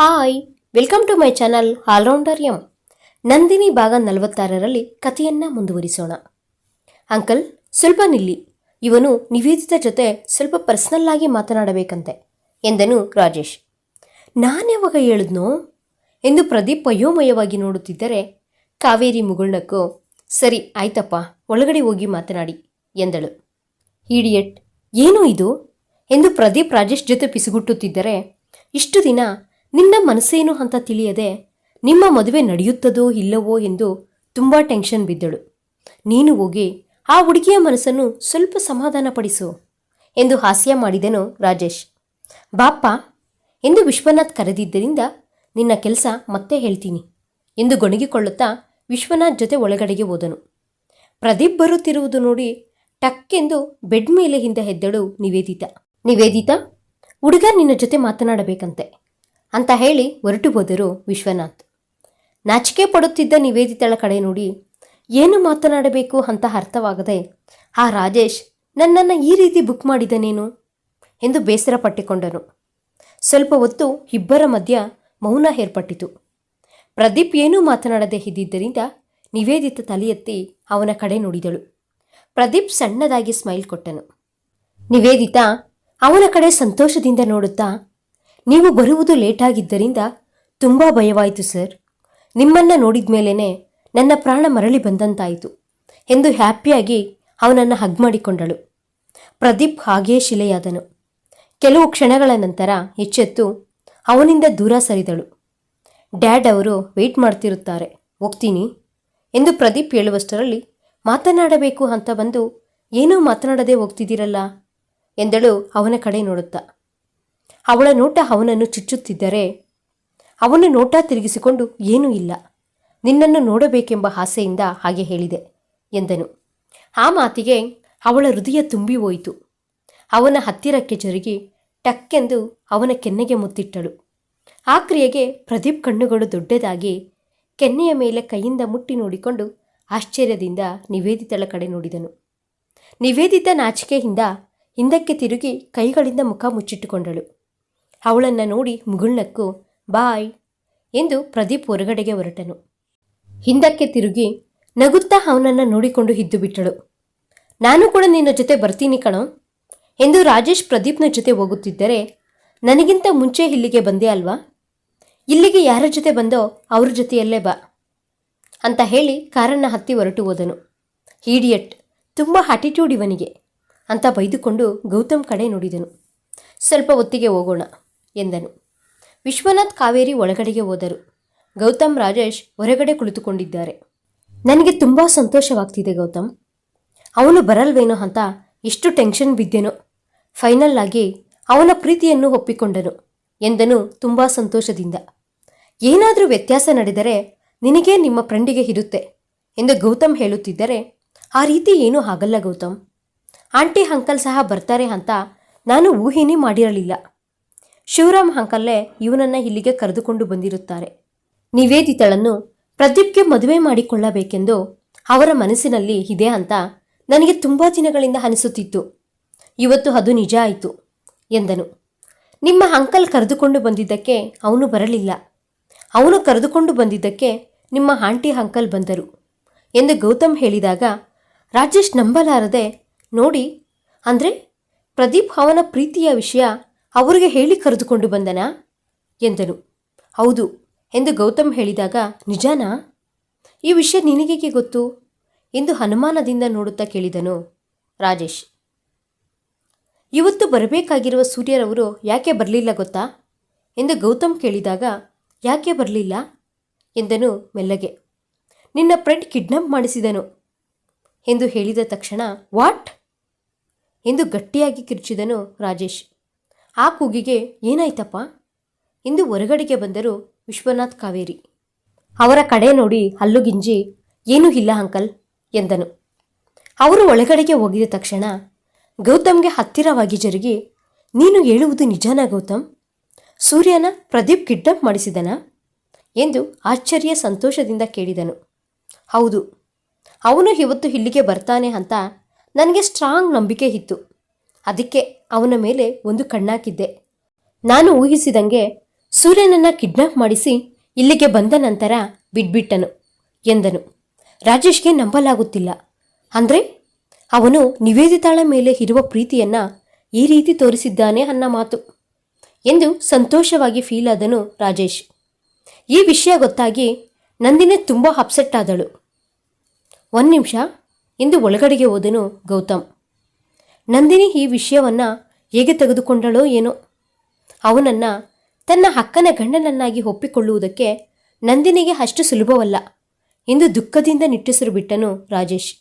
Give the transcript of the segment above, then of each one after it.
Hi, welcome to my channel allrounder M. Nandini ಭಾಗ ನಲವತ್ತಾರರಲ್ಲಿ ಕಥೆಯನ್ನ ಮುಂದುವರಿಸೋಣ. ಅಂಕಲ್, ಸ್ವಲ್ಪ ನಿಲ್ಲಿ. ಇವನು ನಿವೇದಿತ ಜೊತೆ ಸ್ವಲ್ಪ ಪರ್ಸನಲ್ ಆಗಿ ಮಾತನಾಡಬೇಕಂತೆ, ಎಂದನು ರಾಜೇಶ್. ನಾನ್ಯಾವಾಗ ಹೇಳಿದ್ನೋ? ಎಂದು ಪ್ರದೀಪ್ ಅಯೋಮಯವಾಗಿ ನೋಡುತ್ತಿದ್ದರೆ, ಕಾವೇರಿ ಮುಗುಳ್ನಕ್ಕೂ, ಸರಿ, ಆಯ್ತಪ್ಪ, ಒಳಗಡೆ ಹೋಗಿ ಮಾತನಾಡಿ, ಎಂದಳು. ಈಡಿಯಟ್ ಏನು ಇದು? ಎಂದು ಪ್ರದೀಪ್ ರಾಜೇಶ್ ಜೊತೆ ಪಿಸುಗುಟ್ಟುತ್ತಿದ್ದರೆ, ಇಷ್ಟು ದಿನ ನಿನ್ನ ಮನಸ್ಸೇನು ಅಂತ ತಿಳಿಯದೆ ನಿಮ್ಮ ಮದುವೆ ನಡೆಯುತ್ತದೋ ಇಲ್ಲವೋ ಎಂದು ತುಂಬ ಟೆನ್ಷನ್ ಬಿದ್ದಳು. ನೀನು ಹೋಗಿ ಆ ಹುಡುಗಿಯ ಮನಸ್ಸನ್ನು ಸ್ವಲ್ಪ ಸಮಾಧಾನಪಡಿಸು ಎಂದು ಹಾಸ್ಯ ಮಾಡಿದನು ರಾಜೇಶ್. ಬಾಪ್ಪ, ಎಂದು ವಿಶ್ವನಾಥ್ ಕರೆದಿದ್ದರಿಂದ ನಿನ್ನ ಕೆಲಸ ಮತ್ತೆ ಹೇಳ್ತೀನಿ ಎಂದು ಗೊಣಗಿಕೊಳ್ಳುತ್ತಾ ವಿಶ್ವನಾಥ್ ಜೊತೆ ಒಳಗಡೆಗೆ ಹೋದನು. ಪ್ರದೀಪ್ ಬರುತ್ತಿರುವುದು ನೋಡಿ ಟಕ್ಕೆಂದು ಬೆಡ್ ಮೇಲೆ ಹಿಂದೆ ಹೆದ್ದಳು ನಿವೇದಿತ. ನಿವೇದಿತ, ಹುಡುಗ ನಿನ್ನ ಜೊತೆ ಮಾತನಾಡಬೇಕಂತೆ. ಅಂತ ಹೇಳಿ ಹೊರಟು ಹೋದರು ವಿಶ್ವನಾಥ್. ನಾಚಿಕೆ ಪಡುತ್ತಿದ್ದ ನಿವೇದಿತಳ ಕಡೆ ನೋಡಿ, ಏನು ಮಾತನಾಡಬೇಕು ಅಂತ ಅರ್ಥವಾಗದೆ, ಆ ರಾಜೇಶ್, ನನ್ನನ್ನು ಈ ರೀತಿ ಬುಕ್ ಮಾಡಿದನೇನು? ಎಂದು ಬೇಸರ ಪಟ್ಟಿಕೊಂಡನು. ಸ್ವಲ್ಪ ಹೊತ್ತು ಇಬ್ಬರ ಮಧ್ಯ ಮೌನ ಏರ್ಪಟ್ಟಿತು. ಪ್ರದೀಪ್ ಏನೂ ಮಾತನಾಡದೆ ಇದ್ದಿದ್ದರಿಂದ ನಿವೇದಿತ ತಲೆಯೆತ್ತಿ ಅವನ ಕಡೆ ನೋಡಿದಳು. ಪ್ರದೀಪ್ ಸಣ್ಣದಾಗಿ ಸ್ಮೈಲ್ ಕೊಟ್ಟನು. ನಿವೇದಿತಾ, ಅವನ ಕಡೆ ಸಂತೋಷದಿಂದ ನೋಡುತ್ತಾ ನೀವು ಬರುವುದು ಲೇಟಾಗಿದ್ದರಿಂದ ತುಂಬ ಭಯವಾಯಿತು, ಸರ್. ನಿಮ್ಮನ್ನ ನೋಡಿದ ಮೇಲೇನೆ ನನ್ನ ಪ್ರಾಣ ಮರಳಿ ಬಂದಂತಾಯಿತು ಎಂದು ಹ್ಯಾಪಿಯಾಗಿ ಅವನನ್ನು ಹಗ್ ಮಾಡಿಕೊಂಡಳು. ಪ್ರದೀಪ್ ಹಾಗೆಯೇ ಶಿಲೆಯಾದನು. ಕೆಲವು ಕ್ಷಣಗಳ ನಂತರ ಎಚ್ಚೆತ್ತು ಅವನಿಂದ ದೂರ ಸರಿದಳು. ಡ್ಯಾಡ್ ಅವರು ವೆಯ್ಟ್ ಮಾಡ್ತಿರುತ್ತಾರೆ, ಹೋಗ್ತೀನಿ ಎಂದು ಪ್ರದೀಪ್ ಹೇಳುವಷ್ಟರಲ್ಲಿ, ಮಾತನಾಡಬೇಕು ಅಂತ ಬಂದು, ಏನೂ ಮಾತನಾಡದೆ ಹೋಗ್ತಿದ್ದೀರಲ್ಲ ಎಂದಳು ಅವನ ಕಡೆ ನೋಡುತ್ತಾ. ಅವಳ ನೋಟ ಅವನನ್ನು ಚುಚ್ಚುತ್ತಿದ್ದರೆ ಅವನು ನೋಟ ತಿರುಗಿಸಿಕೊಂಡು, ಏನೂ ಇಲ್ಲ. ನಿನ್ನನ್ನು ನೋಡಬೇಕೆಂಬ ಆಸೆಯಿಂದ ಹಾಗೆ ಹೇಳಿದೆ, ಎಂದನು. ಆ ಮಾತಿಗೆ ಅವಳ ಹೃದಯ ತುಂಬಿ ಹೋಯಿತು. ಅವನ ಹತ್ತಿರಕ್ಕೆ ಜರುಗಿ ಟಕ್ಕೆಂದು ಅವನ ಕೆನ್ನೆಗೆ ಮುತ್ತಿಟ್ಟಳು. ಆ ಕ್ರಿಯೆಗೆ ಪ್ರದೀಪ್ ಕಣ್ಣುಗಳು ದೊಡ್ಡದಾಗಿ ಕೆನ್ನೆಯ ಮೇಲೆ ಕೈಯಿಂದ ಮುಟ್ಟಿ ನೋಡಿಕೊಂಡು ಆಶ್ಚರ್ಯದಿಂದ ನಿವೇದಿತಳ ಕಡೆ ನೋಡಿದನು. ನಿವೇದಿತ ನಾಚಿಕೆಯಿಂದ ಹಿಂದಕ್ಕೆ ತಿರುಗಿ ಕೈಗಳಿಂದ ಮುಖ ಮುಚ್ಚಿಟ್ಟುಕೊಂಡಳು. ಅವಳನ್ನು ನೋಡಿ ಮುಗುಳ್ನಕ್ಕು, ಬಾಯ್ ಎಂದು ಪ್ರದೀಪ್ ಹೊರಗಡೆಗೆ ಹೊರಟನು. ಹಿಂದಕ್ಕೆ ತಿರುಗಿ ನಗುತ್ತಾ ಅವನನ್ನು ನೋಡಿಕೊಂಡು ಹಿದ್ದು ಬಿಟ್ಟಳು. ನಾನು ಕೂಡ ನಿನ್ನ ಜೊತೆ ಬರ್ತೀನಿ ಕಣೋ ಎಂದು ರಾಜೇಶ್ ಪ್ರದೀಪ್ನ ಜೊತೆ ಹೋಗುತ್ತಿದ್ದರೆ, ನನಗಿಂತ ಮುಂಚೆ ಇಲ್ಲಿಗೆ ಬಂದೆ ಅಲ್ವಾ? ಇಲ್ಲಿಗೆ ಯಾರ ಜೊತೆ ಬಂದೋ ಅವ್ರ ಜೊತೆಯಲ್ಲೇ ಬಾ ಅಂತ ಹೇಳಿ ಕಾರನ್ನು ಹತ್ತಿ ಹೊರಟು ಹೋದನು. ಈಡಿಯಟ್, ತುಂಬ ಆಟಿಟ್ಯೂಡ್ ಇವನಿಗೆ ಅಂತ ಬೈದುಕೊಂಡು ಗೌತಮ್ ಕಡೆ ನೋಡಿದನು. ಸ್ವಲ್ಪ ಹೊತ್ತಿಗೆ ಹೋಗೋಣ ಎಂದನು. ವಿಶ್ವನಾಥ್ ಕಾವೇರಿ ಒಳಗಡೆಗೆ ಹೋದರು. ಗೌತಮ್ ರಾಜೇಶ್ ಹೊರಗಡೆ ಕುಳಿತುಕೊಂಡಿದ್ದಾರೆ. ನನಗೆ ತುಂಬ ಸಂತೋಷವಾಗ್ತಿದೆ ಗೌತಮ್. ಅವನು ಬರಲ್ವೇನೋ ಅಂತ ಎಷ್ಟು ಟೆನ್ಷನ್ ಬಿದ್ದೆನೋ. ಫೈನಲ್ ಆಗಿ ಅವನ ಪ್ರೀತಿಯನ್ನು ಒಪ್ಪಿಕೊಂಡನು ಎಂದನು ತುಂಬ ಸಂತೋಷದಿಂದ. ಏನಾದರೂ ವ್ಯತ್ಯಾಸ ನಡೆದರೆ ನಿನಗೆ ನಿಮ್ಮ ಫ್ರೆಂಡಿಗೆ ಇರುತ್ತೆ ಎಂದು ಗೌತಮ್ ಹೇಳುತ್ತಿದ್ದರೆ ಆ ರೀತಿ ಏನೂ ಆಗಲ್ಲ ಗೌತಮ್. ಆಂಟಿ ಅಂಕಲ್ ಸಹ ಬರ್ತಾರೆ ಅಂತ ನಾನು ಊಹೇನೇ ಮಾಡಿರಲಿಲ್ಲ. ಶಿವರಾಮ್ ಅಂಕಲ್ಲೇ ಇವನನ್ನ ಇಲ್ಲಿಗೆ ಕರೆದುಕೊಂಡು ಬಂದಿರುತ್ತಾರೆ. ನಿವೇದಿತಳನ್ನು ಪ್ರದೀಪ್ಗೆ ಮದುವೆ ಮಾಡಿಕೊಳ್ಳಬೇಕೆಂದು ಅವರ ಮನಸ್ಸಿನಲ್ಲಿ ಇದೆ ಅಂತ ನನಗೆ ತುಂಬ ದಿನಗಳಿಂದ ಅನಿಸುತ್ತಿತ್ತು. ಇವತ್ತು ಅದು ನಿಜ ಆಯಿತು, ಎಂದನು. ನಿಮ್ಮ ಅಂಕಲ್ ಕರೆದುಕೊಂಡು ಬಂದಿದ್ದಕ್ಕೆ ಅವನು ಬರಲಿಲ್ಲ. ಅವನು ಕರೆದುಕೊಂಡು ಬಂದಿದ್ದಕ್ಕೆ ನಿಮ್ಮ ಆಂಟಿ ಅಂಕಲ್ ಬಂದರು, ಎಂದು ಗೌತಮ್ ಹೇಳಿದಾಗ ರಾಜೇಶ್ ನಂಬಲಾರದೆ ನೋಡಿ, ಅಂದರೆ ಪ್ರದೀಪ್ ಅವನ ಪ್ರೀತಿಯ ವಿಷಯ ಅವರಿಗೆ ಹೇಳಿ ಕರೆದುಕೊಂಡು ಬಂದನಾ? ಎಂದನು. ಹೌದು, ಎಂದು ಗೌತಮ್ ಹೇಳಿದಾಗ, ನಿಜಾನಾ? ಈ ವಿಷಯ ನಿನಗೇಕೆ ಗೊತ್ತು? ಎಂದು ಅನುಮಾನದಿಂದ ನೋಡುತ್ತಾ ಕೇಳಿದನು ರಾಜೇಶ್. ಇವತ್ತು ಬರಬೇಕಾಗಿರುವ ಸೂರ್ಯರವರು ಯಾಕೆ ಬರಲಿಲ್ಲ ಗೊತ್ತಾ? ಎಂದು ಗೌತಮ್ ಕೇಳಿದಾಗ, ಯಾಕೆ ಬರಲಿಲ್ಲ? ಎಂದನು ಮೆಲ್ಲಗೆ. ನಿನ್ನ ಫ್ರೆಂಡ್ ಕಿಡ್ನಾಪ್ ಮಾಡಿಸಿದನು ಎಂದು ಹೇಳಿದ ತಕ್ಷಣ, ವಾಟ್? ಎಂದು ಗಟ್ಟಿಯಾಗಿ ಕಿರ್ಚಿದನು ರಾಜೇಶ್. ಆ ಕೂಗಿಗೆ ಏನಾಯ್ತಪ್ಪ? ಎಂದು ಹೊರಗಡೆಗೆ ಬಂದರು ವಿಶ್ವನಾಥ್ ಕಾವೇರಿ. ಅವರ ಕಡೆ ನೋಡಿ ಹಲ್ಲುಗಿಂಜಿ ಏನೂ ಇಲ್ಲ ಅಂಕಲ್ ಎಂದನು. ಅವರು ಒಳಗಡೆಗೆ ಹೋಗಿದ ತಕ್ಷಣ ಗೌತಮ್ಗೆ ಹತ್ತಿರವಾಗಿ ಜರುಗಿ, ನೀನು ಹೇಳುವುದು ನಿಜನಾ ಗೌತಮ್? ಸೂರ್ಯನ ಪ್ರದೀಪ್ ಕಿಡ್ನಾಪ್ ಮಾಡಿಸಿದನಾ? ಎಂದು ಆಶ್ಚರ್ಯ ಸಂತೋಷದಿಂದ ಕೇಳಿದನು. ಹೌದು, ಅವನು ಇವತ್ತು ಇಲ್ಲಿಗೆ ಬರ್ತಾನೆ ಅಂತ ನನಗೆ ಸ್ಟ್ರಾಂಗ್ ನಂಬಿಕೆ ಇತ್ತು. ಅದಕ್ಕೆ ಅವನ ಮೇಲೆ ಒಂದು ಕಣ್ಣಾಕಿದ್ದೆ. ನಾನು ಊಹಿಸಿದಂಗೆ ಸೂರ್ಯನನ್ನ ಕಿಡ್ನಾಪ್ ಮಾಡಿಸಿ ಇಲ್ಲಿಗೆ ಬಂದ ನಂತರ ಬಿಟ್ಬಿಟ್ಟನು ಎಂದನು. ರಾಜೇಶ್ಗೆ ನಂಬಲಾಗುತ್ತಿಲ್ಲ. ಅಂದ್ರೆ? ಅವನು ನಿವೇದಿತಾಳ ಮೇಲೆ ಇರುವ ಪ್ರೀತಿಯನ್ನ ಈ ರೀತಿ ತೋರಿಸಿದ್ದಾನೆ ಅನ್ನ ಮಾತು ಎಂದು ಸಂತೋಷವಾಗಿ ಫೀಲ್ ಆದನು ರಾಜೇಶ್. ಈ ವಿಷಯ ಗೊತ್ತಾಗಿ ನಂದಿನಿ ತುಂಬ ಅಪ್ಸೆಟ್ ಆದಳು. ಒಂದು ನಿಮಿಷ ಎಂದು ಒಳಗಡೆಗೆ ಹೋದನು ಗೌತಮ್. ನಂದಿನಿ ಈ ವಿಷಯವನ್ನು ಹೇಗೆ ತೆಗೆದುಕೊಂಡಳೋ ಏನೋ. ಅವನನ್ನು ತನ್ನ ಅಕ್ಕನ ಗಂಡನನ್ನಾಗಿ ಒಪ್ಪಿಕೊಳ್ಳುವುದಕ್ಕೆ ನಂದಿನಿಗೆ ಅಷ್ಟು ಸುಲಭವಲ್ಲ. ಎಂದು ದುಃಖದಿಂದ ನಿಟ್ಟುಸಿರು ಬಿಟ್ಟನು ರಾಜೇಶ್.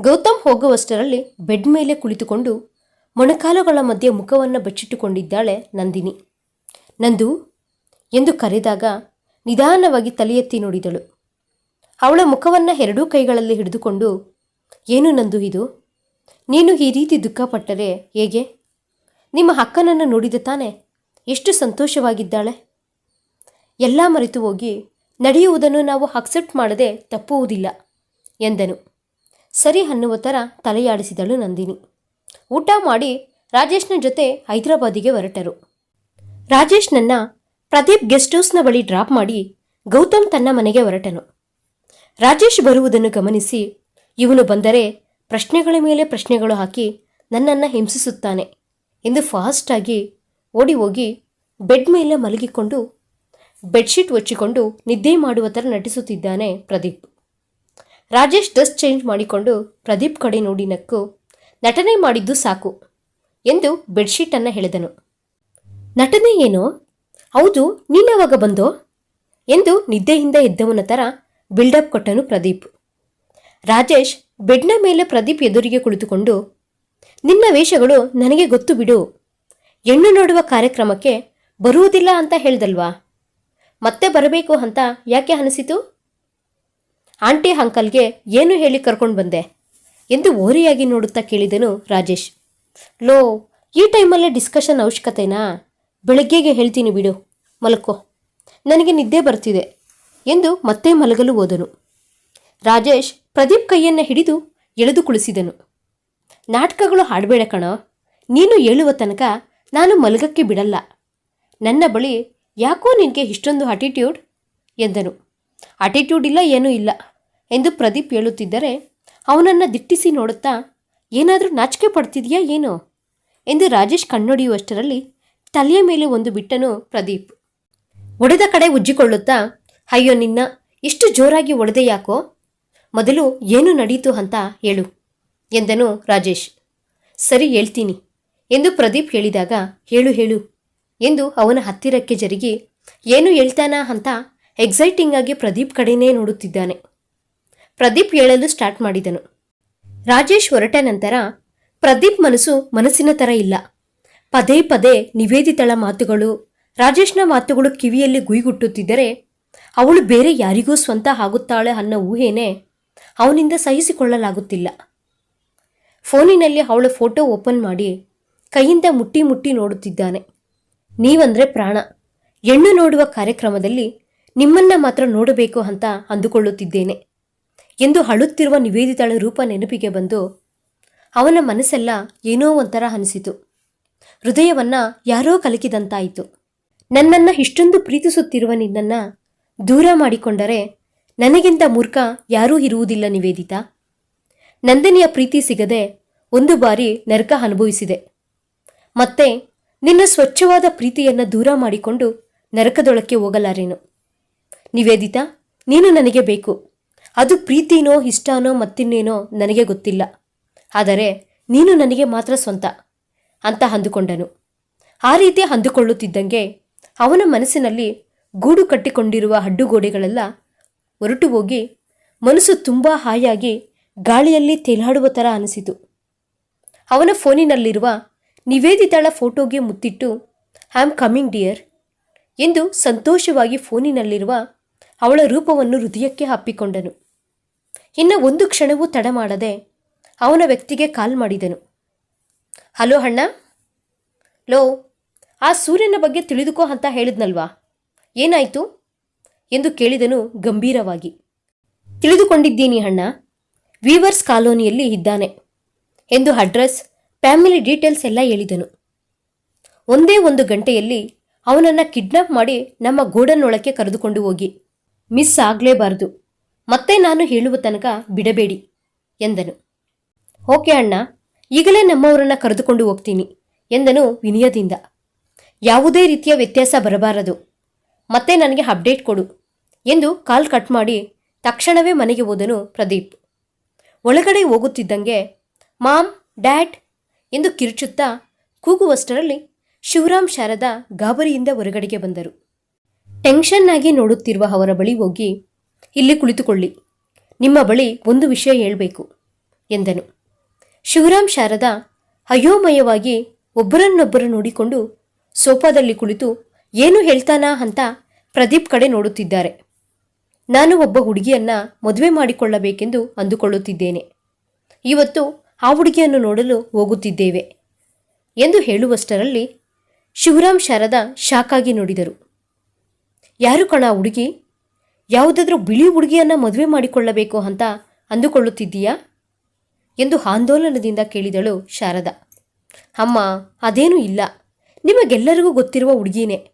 ಗೌತಮ್ ಹೋಗುವಷ್ಟರಲ್ಲಿ ಬೆಡ್ ಮೇಲೆ ಕುಳಿತುಕೊಂಡು ಮೊಣಕಾಲುಗಳ ಮಧ್ಯೆ ಮುಖವನ್ನು ಬಚ್ಚಿಟ್ಟುಕೊಂಡಿದ್ದಾಳೆ ನಂದಿನಿ. ನಂದು ಎಂದು ಕರೆದಾಗ ನಿಧಾನವಾಗಿ ತಲೆಯೆತ್ತಿ ನೋಡಿದಳು. ಅವಳ ಮುಖವನ್ನು ಎರಡೂ ಕೈಗಳಲ್ಲಿ ಹಿಡಿದುಕೊಂಡು, ಏನು ನಂದು ಇದು? ನೀನು ಈ ರೀತಿ ದುಃಖಪಟ್ಟರೆ ಹೇಗೆ? ನಿಮ್ಮ ಅಕ್ಕನನ್ನು ನೋಡಿದ ತಾನೆ. ಎಷ್ಟು ಸಂತೋಷವಾಗಿದ್ದಾಳೆ. ಎಲ್ಲ ಮರೆತು ಹೋಗಿ ನಡೆಯುವುದನ್ನು ನಾವು ಅಕ್ಸೆಪ್ಟ್ ಮಾಡದೆ ತಪ್ಪುವುದಿಲ್ಲ, ಎಂದನು. ಸರಿ ಅನ್ನುವ ಥರ ತಲೆಯಾಡಿಸಿದಳು ನಂದಿನಿ. ಊಟ ಮಾಡಿ ರಾಜೇಶ್ನ ಜೊತೆ ಹೈದರಾಬಾದಿಗೆ ಹೊರಟರು. ರಾಜೇಶ್ನನ್ನ ಪ್ರದೀಪ್ ಗೆಸ್ಟ್ ಹೌಸ್ನ ಬಳಿ ಡ್ರಾಪ್ ಮಾಡಿ ಗೌತಮ್ ತನ್ನ ಮನೆಗೆ ಹೊರಟನು. ರಾಜೇಶ್ ಬರುವುದನ್ನು ಗಮನಿಸಿ ಇವನು ಬಂದರೆ ಪ್ರಶ್ನೆಗಳ ಮೇಲೆ ಪ್ರಶ್ನೆಗಳು ಹಾಕಿ ನನ್ನನ್ನು ಹಿಂಸಿಸುತ್ತಾನೆ. ಎಂದು ಫಾಸ್ಟಾಗಿ ಓಡಿ ಹೋಗಿ ಬೆಡ್ ಮೇಲೆ ಮಲಗಿಕೊಂಡು ಬೆಡ್ಶೀಟ್ ಒಚ್ಚಿಕೊಂಡು ನಿದ್ದೆ ಮಾಡುವ ಥರ ನಟಿಸುತ್ತಿದ್ದಾನೆ ಪ್ರದೀಪ್. ರಾಜೇಶ್ ಡ್ರೆಸ್ ಚೇಂಜ್ ಮಾಡಿಕೊಂಡು ಪ್ರದೀಪ್ ಕಡೆ ನೋಡಿ ನಕ್ಕು, ನಟನೆ ಮಾಡಿದ್ದು ಸಾಕು ಎಂದು ಬೆಡ್ಶೀಟನ್ನು ಹೇಳಿದನು. ನಟನೆ ಏನೋ? ಹೌದು ನೀನ್ಯಾವಾಗ ಬಂದೋ? ಎಂದು ನಿದ್ದೆಯಿಂದ ಎದ್ದವನ ಥರ ಬಿಲ್ಡಪ್ ಕೊಟ್ಟನು ಪ್ರದೀಪ್. ರಾಜೇಶ್ ಬೆಡ್ನ ಮೇಲೆ ಪ್ರದೀಪ್ ಎದುರಿಗೆ ಕುಳಿತುಕೊಂಡು, ನಿನ್ನ ವೇಷಗಳು ನನಗೆ ಗೊತ್ತು ಬಿಡು. ಹೆಣ್ಣು ನೋಡುವ ಕಾರ್ಯಕ್ರಮಕ್ಕೆ ಬರುವುದಿಲ್ಲ ಅಂತ ಹೇಳ್ದಲ್ವಾ? ಮತ್ತೆ ಬರಬೇಕು ಅಂತ ಯಾಕೆ ಅನಿಸಿತು? ಆಂಟಿ, ಅಂಕಲ್ಗೆ ಏನು ಹೇಳಿ ಕರ್ಕೊಂಡು ಬಂದೆ ಎಂದು ಓರೆಯಾಗಿ ನೋಡುತ್ತಾ ಕೇಳಿದನು ರಾಜೇಶ್. ಲೋ, ಈ ಟೈಮಲ್ಲೇ ಡಿಸ್ಕಷನ್ ಅವಶ್ಯಕತೆನಾ? ಬೆಳಗ್ಗೆಗೆ ಹೇಳ್ತೀನಿ ಬಿಡು, ಮಲಕೋ. ನನಗೆ ನಿದ್ದೆ ಬರ್ತಿದೆ ಎಂದು ಮತ್ತೆ ಮಲಗಲು ಹೋದನು. ರಾಜೇಶ್ ಪ್ರದೀಪ್ ಕೈಯನ್ನು ಹಿಡಿದು ಎಳೆದು ಕುಳಿಸಿದನು. ನಾಟಕಗಳು ಹಾಡಬೇಡ ಕಣೋ. ನೀನು ಹೇಳುವ ತನಕ ನಾನು ಮಲಗಕ್ಕೆ ಬಿಡಲ್ಲ. ನನ್ನ ಬಳಿ ಯಾಕೋ ನಿನಗೆ ಇಷ್ಟೊಂದು ಅಟಿಟ್ಯೂಡ್ ಎಂದನು. ಅಟಿಟ್ಯೂಡ್ ಇಲ್ಲ, ಏನೂ ಇಲ್ಲ ಎಂದು ಪ್ರದೀಪ್ ಹೇಳುತ್ತಿದ್ದರೆ ಅವನನ್ನು ದಿಟ್ಟಿಸಿ ನೋಡುತ್ತಾ, ಏನಾದರೂ ನಾಚಿಕೆ ಪಡ್ತಿದೆಯಾ ಏನೋ? ಎಂದು ರಾಜೇಶ್ ಕಣ್ಣೊಡಿಯುವಷ್ಟರಲ್ಲಿ ತಲೆಯ ಮೇಲೆ ಒಂದು ಬಿಟ್ಟನು ಪ್ರದೀಪ್. ಒಡೆದ ಕಡೆ ಉಜ್ಜಿಕೊಳ್ಳುತ್ತಾ, ಅಯ್ಯೋ ನಿನ್ನ, ಇಷ್ಟು ಜೋರಾಗಿ ಒಡೆದೆ ಯಾಕೋ? ಮೊದಲು ಏನು ನಡೀತು ಅಂತ ಹೇಳು, ಎಂದನು ರಾಜೇಶ್. ಸರಿ ಹೇಳ್ತೀನಿ, ಎಂದು ಪ್ರದೀಪ್ ಹೇಳಿದಾಗ, ಹೇಳು ಹೇಳು, ಎಂದು ಅವನ ಹತ್ತಿರಕ್ಕೆ ಜರುಗಿ, ಏನು ಹೇಳ್ತಾನಾ ಅಂತ ಎಕ್ಸೈಟಿಂಗ್ ಆಗಿ ಪ್ರದೀಪ್ ಕಡೆನೇ ನೋಡುತ್ತಿದ್ದಾನೆ. ಪ್ರದೀಪ್ ಹೇಳಲು ಸ್ಟಾರ್ಟ್ ಮಾಡಿದನು. ರಾಜೇಶ್ ಹೊರಟ ನಂತರ ಪ್ರದೀಪ್ ಮನಸ್ಸು ಮನಸ್ಸಿನ ಥರ ಇಲ್ಲ. ಪದೇ ಪದೇ ನಿವೇದಿತಳ ಮಾತುಗಳು, ರಾಜೇಶ್ನ ಮಾತುಗಳು ಕಿವಿಯಲ್ಲಿ ಗುಯ್ಗುಟ್ಟುತ್ತಿದ್ದರೆ, ಅವಳು ಬೇರೆ ಯಾರಿಗೂ ಸ್ವಂತ ಆಗುತ್ತಾಳೆ ಅನ್ನೋ ಊಹೆನೇ ಅವನಿಂದ ಸಹಿಸಿಕೊಳ್ಳಲಾಗುತ್ತಿಲ್ಲ. ಫೋನಿನಲ್ಲಿ ಅವಳ ಫೋಟೋ ಓಪನ್ ಮಾಡಿ ಕೈಯಿಂದ ಮುಟ್ಟಿ ಮುಟ್ಟಿ ನೋಡುತ್ತಿದ್ದಾನೆ. ನೀವಂದ್ರೆ ಪ್ರಾಣ. ಹೆಣ್ಣು ನೋಡುವ ಕಾರ್ಯಕ್ರಮದಲ್ಲಿ ನಿಮ್ಮನ್ನ ಮಾತ್ರ ನೋಡಬೇಕು ಅಂತ ಅಂದುಕೊಳ್ಳುತ್ತಿದ್ದೇನೆ. ಎಂದು ಅಳುತ್ತಿರುವ ನಿವೇದಿತಳ ರೂಪ ನೆನಪಿಗೆ ಬಂದು ಅವನ ಮನಸ್ಸೆಲ್ಲ ಏನೋ ಒಂಥರ ಅನಿಸಿತು. ಹೃದಯವನ್ನ ಯಾರೋ ಕಲಕಿದಂತಾಯಿತು. ನನ್ನನ್ನು ಇಷ್ಟೊಂದು ಪ್ರೀತಿಸುತ್ತಿರುವ ನಿನ್ನನ್ನು ದೂರ ಮಾಡಿಕೊಂಡರೆ ನನಗಿಂತ ಮೂರ್ಖ ಯಾರೂ ಇರುವುದಿಲ್ಲ ನಿವೇದಿತಾ. ನಂದಿನಿಯ ಪ್ರೀತಿ ಸಿಗದೆ ಒಂದು ಬಾರಿ ನರಕ ಅನುಭವಿಸಿದೆ. ಮತ್ತೆ ನಿನ್ನ ಸ್ವಚ್ಛವಾದ ಪ್ರೀತಿಯನ್ನು ದೂರ ಮಾಡಿಕೊಂಡು ನರಕದೊಳಕ್ಕೆ ಹೋಗಲಾರೇನು? ನಿವೇದಿತಾ, ನೀನು ನನಗೆ ಬೇಕು. ಅದು ಪ್ರೀತಿನೋ ಇಷ್ಟನೋ ಮತ್ತಿನ್ನೇನೋ ನನಗೆ ಗೊತ್ತಿಲ್ಲ. ಆದರೆ ನೀನು ನನಗೆ ಮಾತ್ರ ಸ್ವಂತ ಅಂತ ಅಂದುಕೊಂಡನು. ಆ ರೀತಿ ಅಂದುಕೊಳ್ಳುತ್ತಿದ್ದಂಗೆ ಅವನ ಮನಸ್ಸಿನಲ್ಲಿ ಗೂಡು ಕಟ್ಟಿಕೊಂಡಿರುವ ಅಡ್ಡುಗೋಡೆಗಳೆಲ್ಲ ಹೊರಟು ಹೋಗಿ ಮನಸ್ಸು ತುಂಬ ಹಾಯಾಗಿ ಗಾಳಿಯಲ್ಲಿ ತೇಲಾಡುವ ಥರ ಅನಿಸಿತು. ಅವನ ಫೋನಿನಲ್ಲಿರುವ ನಿವೇದಿತಾಳ ಫೋಟೋಗೆ ಮುತ್ತಿಟ್ಟು ಐ ಆಮ್ ಕಮಿಂಗ್ ಡಿಯರ್ ಎಂದು ಸಂತೋಷವಾಗಿ ಫೋನಿನಲ್ಲಿರುವ ಅವಳ ರೂಪವನ್ನು ಹೃದಯಕ್ಕೆ ಹಪ್ಪಿಕೊಂಡನು ಇನ್ನು ಒಂದು ಕ್ಷಣವೂ ತಡ ಮಾಡದೆ ಅವನ ವ್ಯಕ್ತಿಗೆ ಕಾಲ್ ಮಾಡಿದನು. ಹಲೋ ಅಣ್ಣ. ಲೋ, ಆ ಸೂರ್ಯನ ಬಗ್ಗೆ ತಿಳಿದುಕೋ ಅಂತ ಹೇಳಿದ್ನಲ್ವಾ? ಏನಾಯಿತು? ಎಂದು ಕೇಳಿದನು ಗಂಭೀರವಾಗಿ. ತಿಳಿದುಕೊಂಡಿದ್ದೀನಿ ಅಣ್ಣ, ವೀವರ್ಸ್ ಕಾಲೋನಿಯಲ್ಲಿ ಇದ್ದಾನೆ ಎಂದು ಅಡ್ರೆಸ್, ಫ್ಯಾಮಿಲಿ ಡೀಟೇಲ್ಸ್ ಎಲ್ಲ ಹೇಳಿದನು. ಒಂದೇ ಒಂದು ಗಂಟೆಯಲ್ಲಿ ಅವನನ್ನು ಕಿಡ್ನಾಪ್ ಮಾಡಿ ನಮ್ಮ ಗೋಡನ್ನೊಳಕ್ಕೆ ಕರೆದುಕೊಂಡು ಹೋಗಿ. ಮಿಸ್ ಆಗಲೇಬಾರದು, ಮತ್ತೆ ನಾನು ಹೇಳುವ ತನಕ ಬಿಡಬೇಡಿ ಎಂದನು. ಓಕೆ ಅಣ್ಣ, ಈಗಲೇ ನಮ್ಮವರನ್ನು ಕರೆದುಕೊಂಡು ಹೋಗ್ತೀನಿ ಎಂದನು ವಿನಯದಿಂದ. ಯಾವುದೇ ರೀತಿಯ ವ್ಯತ್ಯಾಸ ಬರಬಾರದು, ಮತ್ತೆ ನನಗೆ ಅಪ್ಡೇಟ್ ಕೊಡು. ಎಂದು ಕಾಲ್ ಕಟ್ ಮಾಡಿ ತಕ್ಷಣವೇ ಮನೆಗೆ ಹೋದನು ಪ್ರದೀಪ್. ಒಳಗಡೆ ಹೋಗುತ್ತಿದ್ದಂಗೆ ಮಾಮ್ ಡ್ಯಾಡ್ ಎಂದು ಕಿರುಚುತ್ತಾ ಕೂಗುವಷ್ಟರಲ್ಲಿ ಶಿವರಾಮ್ ಶಾರದ ಗಾಬರಿಯಿಂದ ಹೊರಗಡೆಗೆ ಬಂದರು. ಟೆನ್ಷನ್ ಆಗಿ ನೋಡುತ್ತಿರುವ ಅವರ ಬಳಿ ಹೋಗಿ, ಇಲ್ಲಿ ಕುಳಿತುಕೊಳ್ಳಿ, ನಿಮ್ಮ ಬಳಿ ಒಂದು ವಿಷಯ ಹೇಳಬೇಕು ಎಂದನು. ಶಿವರಾಮ್ ಶಾರದ ಅಯೋಮಯವಾಗಿ ಒಬ್ಬರನ್ನೊಬ್ಬರು ನೋಡಿಕೊಂಡು ಸೋಫಾದಲ್ಲಿ ಕುಳಿತು, ಏನು ಹೇಳ್ತಾನಾ? ಅಂತ ಪ್ರದೀಪ್ ಕಡೆ ನೋಡುತ್ತಿದ್ದಾರೆ. ನಾನು ಒಬ್ಬ ಹುಡುಗಿಯನ್ನ ಮದುವೆ ಮಾಡಿಕೊಳ್ಳಬೇಕೆಂದು ಅಂದುಕೊಳ್ಳುತ್ತಿದ್ದೇನೆ. ಇವತ್ತು ಆ ಹುಡುಗಿಯನ್ನು ನೋಡಲು ಹೋಗುತ್ತಿದ್ದೇವೆ ಎಂದು ಹೇಳುವಷ್ಟರಲ್ಲಿ ಶಿವರಾಮ್ ಶಾರದಾ ಶಾಕಾಗಿ ನೋಡಿದರು. ಯಾರು ಕಣ ಹುಡುಗಿ? ಯಾವುದಾದ್ರೂ ಬಿಳಿ ಹುಡುಗಿಯನ್ನ ಮದುವೆ ಮಾಡಿಕೊಳ್ಳಬೇಕು ಅಂತ ಅಂದುಕೊಳ್ಳುತ್ತಿದ್ದೀಯಾ? ಎಂದು ಆಂದೋಲನದಿಂದ ಕೇಳಿದಳು ಶಾರದಾ. ಅಮ್ಮ, ಅದೇನೂ ಇಲ್ಲ. ನಿಮಗೆಲ್ಲರಿಗೂ ಗೊತ್ತಿರುವ ಹುಡುಗಿನೇ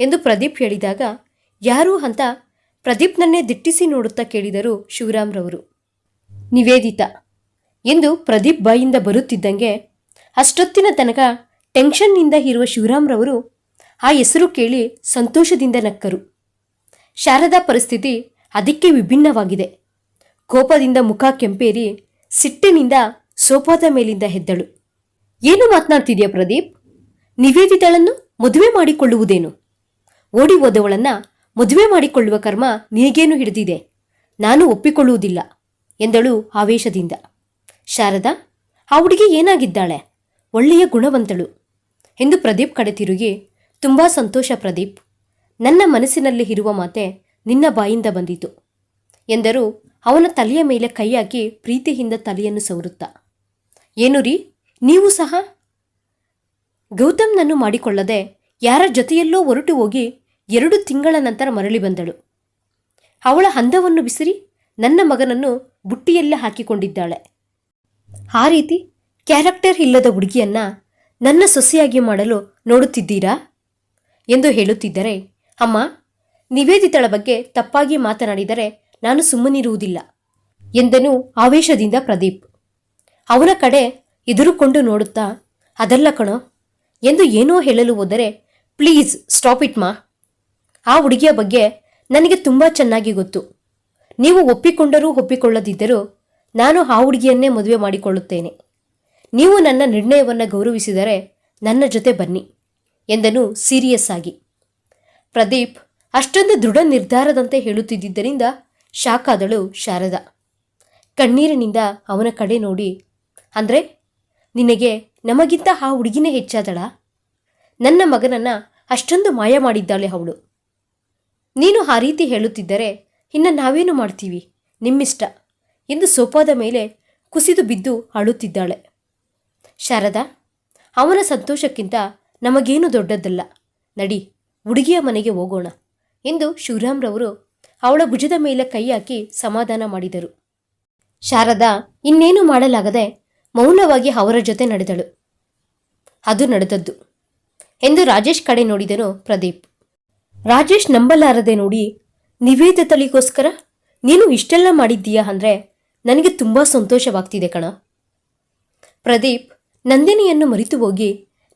ಎಂದು ಪ್ರದೀಪ್ ಹೇಳಿದಾಗ, ಯಾರು ಅಂತ ಪ್ರದೀಪ್ನನ್ನೇ ದಿಟ್ಟಿಸಿ ನೋಡುತ್ತಾ ಕೇಳಿದರು ಶಿವರಾಮ್ರವರು. ನಿವೇದಿತಾ, ಎಂದು ಪ್ರದೀಪ್ ಬಾಯಿಂದ ಬರುತ್ತಿದ್ದಂಗೆ ಅಷ್ಟೊತ್ತಿನ ತನಕ ಟೆನ್ಷನ್ನಿಂದ ಇರುವ ಶಿವರಾಮ್ರವರು ಆ ಹೆಸರು ಕೇಳಿ ಸಂತೋಷದಿಂದ ನಕ್ಕರು. ಶಾರದಾ ಪರಿಸ್ಥಿತಿ ಅದಕ್ಕೆ ವಿಭಿನ್ನವಾಗಿದೆ. ಕೋಪದಿಂದ ಮುಖ ಕೆಂಪೇರಿ, ಸಿಟ್ಟಿನಿಂದ ಸೋಫಾದ ಮೇಲಿಂದ ಹೆದ್ದಳು. ಏನು ಮಾತನಾಡ್ತಿದೆಯಾ ಪ್ರದೀಪ್? ನಿವೇದಿತಳನ್ನು ಮದುವೆ ಮಾಡಿಕೊಳ್ಳುವುದೇನು? ಓಡಿ ಹೋದವಳನ್ನ ಮದುವೆ ಮಾಡಿಕೊಳ್ಳುವ ಕರ್ಮ ನಿನಗೇನು ಹಿಡಿದಿದೆ? ನಾನು ಒಪ್ಪಿಕೊಳ್ಳುವುದಿಲ್ಲ, ಎಂದಳು ಆವೇಶದಿಂದ. ಶಾರದಾ, ಆ ಹುಡುಗಿ ಏನಾಗಿದ್ದಾಳೆ? ಒಳ್ಳೆಯ ಗುಣವಂತಳು. ಎಂದು ಪ್ರದೀಪ್ ಕಡೆ ತಿರುಗಿ ತುಂಬಾ ಸಂತೋಷ ಪ್ರದೀಪ್, ನನ್ನ ಮನಸ್ಸಿನಲ್ಲಿ ಇರುವ ಮಾತೆ ನಿನ್ನ ಬಾಯಿಂದ ಬಂದಿತು, ಎಂದರು. ಅವನ ತಲೆಯ ಮೇಲೆ ಕೈ ಹಾಕಿ ಪ್ರೀತಿಯಿಂದ ತಲೆಯನ್ನು ಸವರುತ್ತಾ. ಏನು ರೀ, ನೀವು ಸಹ? ಗೌತಮ್ನನ್ನು ಮಾಡಿಕೊಳ್ಳದೆ ಯಾರ ಜೊತೆಯಲ್ಲೋ ಹೊರಟು ಹೋಗಿ ಎರಡು ತಿಂಗಳ ನಂತರ ಮರಳಿ ಬಂದಳು. ಅವಳ ಹಂದವನ್ನು ಬಿಸಿರಿ ನನ್ನ ಮಗನನ್ನು ಬುಟ್ಟಿಯಲ್ಲೇ ಹಾಕಿಕೊಂಡಿದ್ದಾಳೆ. ಆ ರೀತಿ ಕ್ಯಾರೆಕ್ಟರ್ ಇಲ್ಲದ ಹುಡುಗಿಯನ್ನ ನನ್ನ ಸೊಸೆಯಾಗಿ ಮಾಡಲು ನೋಡುತ್ತಿದ್ದೀರಾ? ಎಂದು ಹೇಳುತ್ತಿದ್ದರೆ, ಅಮ್ಮ, ನಿವೇದಿತಳ ಬಗ್ಗೆ ತಪ್ಪಾಗಿ ಮಾತನಾಡಿದರೆ ನಾನು ಸುಮ್ಮನಿರುವುದಿಲ್ಲ, ಎಂದನು ಆವೇಶದಿಂದ ಪ್ರದೀಪ್. ಅವನ ಕಡೆ ಎದುರುಕೊಂಡು ನೋಡುತ್ತಾ, ಅದಲ್ಲ ಕಣೋ, ಎಂದು ಏನೋ ಹೇಳಲು ಹೋದರೆ, ಪ್ಲೀಸ್ ಸ್ಟಾಪ್ ಇಟ್ ಮಾ ಆ ಹುಡುಗಿಯ ಬಗ್ಗೆ ನನಗೆ ತುಂಬ ಚೆನ್ನಾಗಿ ಗೊತ್ತು. ನೀವು ಒಪ್ಪಿಕೊಂಡರೂ ಒಪ್ಪಿಕೊಳ್ಳದಿದ್ದರೂ ನಾನು ಆ ಹುಡುಗಿಯನ್ನೇ ಮದುವೆ ಮಾಡಿಕೊಳ್ಳುತ್ತೇನೆ. ನೀವು ನನ್ನ ನಿರ್ಣಯವನ್ನು ಗೌರವಿಸಿದರೆ ನನ್ನ ಜೊತೆ ಬನ್ನಿ, ಎಂದನು ಸೀರಿಯಸ್ ಆಗಿ. ಪ್ರದೀಪ್ ಅಷ್ಟೊಂದು ದೃಢ ನಿರ್ಧಾರದಂತೆ ಹೇಳುತ್ತಿದ್ದರಿಂದ ಶಾಕಾದಳು ಶಾರದಾ. ಕಣ್ಣೀರಿನಿಂದ ಅವನ ಕಡೆ ನೋಡಿ, ಅಂದರೆ ನಿನಗೆ ನಮಗಿಂತ ಆ ಹುಡುಗಿನೇ ಹೆಚ್ಚಾದಳ? ನನ್ನ ಮಗನನ್ನು ಅಷ್ಟೊಂದು ಮಾಯ ಮಾಡಿದ್ದಾಳೆ ಅವಳು. ನೀನು ಆ ರೀತಿ ಹೇಳುತ್ತಿದ್ದರೆ ಇನ್ನು ನಾವೇನು ಮಾಡ್ತೀವಿ? ನಿಮ್ಮಿಷ್ಟ. ಎಂದು ಸೋಫಾದ ಮೇಲೆ ಕುಸಿದು ಬಿದ್ದು ಅಳುತ್ತಿದ್ದಾಳೆ. ಶಾರದಾ, ಅವನ ಸಂತೋಷಕ್ಕಿಂತ ನಮಗೇನು ದೊಡ್ಡದಲ್ಲ ನಡಿ, ಹುಡುಗಿಯ ಮನೆಗೆ ಹೋಗೋಣ ಎಂದು ಶಿವರಾಮ್ರವರು ಅವಳ ಭುಜದ ಮೇಲೆ ಕೈ ಹಾಕಿ ಸಮಾಧಾನ ಮಾಡಿದರು. ಶಾರದಾ, ಇನ್ನೇನು ಮಾಡಲಾಗದೆ ಮೌನವಾಗಿ ಅವರ ಜೊತೆ ನಡೆದಳು. ಅದು ನಡೆದದ್ದು ಎಂದು ರಾಜೇಶ್ ಕಡೆ ನೋಡಿದನು ಪ್ರದೀಪ್. ರಾಜೇಶ್ ನಂಬಲಾರದೆ ನೋಡಿ ನಿವೇದಿತಳಿಗೋಸ್ಕರ ನೀನು ಇಷ್ಟೆಲ್ಲ ಮಾಡಿದ್ದೀಯಾ ಅಂದರೆ ನನಗೆ ತುಂಬ ಸಂತೋಷವಾಗ್ತಿದೆ ಕಣ. ಪ್ರದೀಪ್ ನಂದಿನಿಯನ್ನು ಮರೆತು ಹೋಗಿ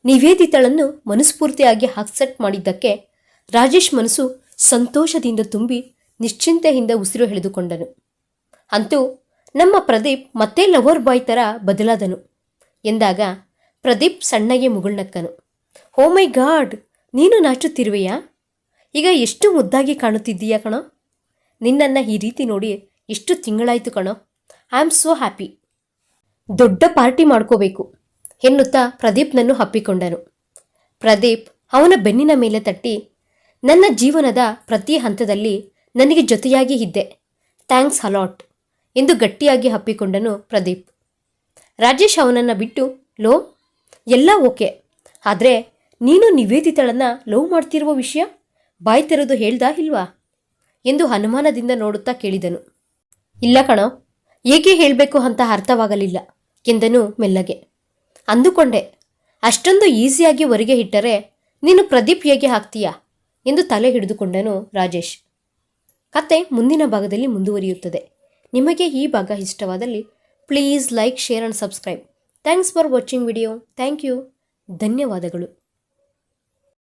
ನಿವೇದಿತಳನ್ನು ಮನಸ್ಫೂರ್ತಿಯಾಗಿ ಆಕ್ಸೆಪ್ಟ್ ಮಾಡಿದ್ದಕ್ಕೆ ರಾಜೇಶ್ ಮನಸ್ಸು ಸಂತೋಷದಿಂದ ತುಂಬಿ ನಿಶ್ಚಿಂತೆಯಿಂದ ಉಸಿರು ಎಳೆದುಕೊಂಡನು ಅಂತೂ ನಮ್ಮ ಪ್ರದೀಪ್ ಮತ್ತೆ ಲವರ್ ಬಾಯ್ ಥರ ಬದಲಾದನು. ಎಂದಾಗ ಪ್ರದೀಪ್ ಸಣ್ಣಗೆ ಮುಗುಳ್ನಕ್ಕನು. ಓ ಮೈ ಗಾಡ್, ನೀನು ನಾಚುತ್ತಿರುವೆಯಾ? ಈಗ ಎಷ್ಟು ಮುದ್ದಾಗಿ ಕಾಣುತ್ತಿದ್ದೀಯಾ ಕಣೋ? ನಿನ್ನನ್ನು ಈ ರೀತಿ ನೋಡಿ ಎಷ್ಟು ತಿಂಗಳಾಯಿತು ಕಣೋ. I am so happy. ದೊಡ್ಡ ಪಾರ್ಟಿ ಮಾಡ್ಕೋಬೇಕು, ಎನ್ನುತ್ತಾ ಪ್ರದೀಪ್ನನ್ನು ಹಪ್ಪಿಕೊಂಡನು ಪ್ರದೀಪ್ ಅವನ ಬೆನ್ನಿನ ಮೇಲೆ ತಟ್ಟಿ, ನನ್ನ ಜೀವನದ ಪ್ರತಿ ಹಂತದಲ್ಲಿ ನನಗೆ ಜೊತೆಯಾಗಿ ಇದ್ದೆ. ಥ್ಯಾಂಕ್ಸ್ ಅಲಾಟ್ ಎಂದು ಗಟ್ಟಿಯಾಗಿ ಹಪ್ಪಿಕೊಂಡನು ಪ್ರದೀಪ್. ರಾಜೇಶ್ ಅವನನ್ನು ಬಿಟ್ಟು, ಲೋ, ಎಲ್ಲ ಓಕೆ. ಆದರೆ ನೀನು ನಿವೇದಿತಳನ್ನು ಲವ್ ಮಾಡ್ತಿರುವ ವಿಷಯ? ಬಾಯ್ ತೆರೆದು ಹೇಳ್ದಾ ಇಲ್ವಾ? ಎಂದು ಅನುಮಾನದಿಂದ ನೋಡುತ್ತಾ ಕೇಳಿದನು. ಇಲ್ಲ ಕಣೋ, ಏಕೆ ಹೇಳಬೇಕು ಅಂತ ಅರ್ಥವಾಗಲಿಲ್ಲ, ಎಂದನು ಮೆಲ್ಲಗೆ. ಅಂದುಕೊಂಡೆ, ಅಷ್ಟೊಂದು ಈಸಿಯಾಗಿ ಹೊರಗೆ ಇಟ್ಟರೆ ನೀನು ಪ್ರದೀಪ್ ಹೇಗೆ ಹಾಕ್ತೀಯಾ? ಎಂದು ತಲೆ ಹಿಡಿದುಕೊಂಡನು ರಾಜೇಶ್. ಕತೆ ಮುಂದಿನ ಭಾಗದಲ್ಲಿ ಮುಂದುವರಿಯುತ್ತದೆ. ನಿಮಗೆ ಈ ಭಾಗ ಇಷ್ಟವಾದಲ್ಲಿ please like, share and subscribe. Thanks for watching video. Thank you. ಧನ್ಯವಾದಗಳು.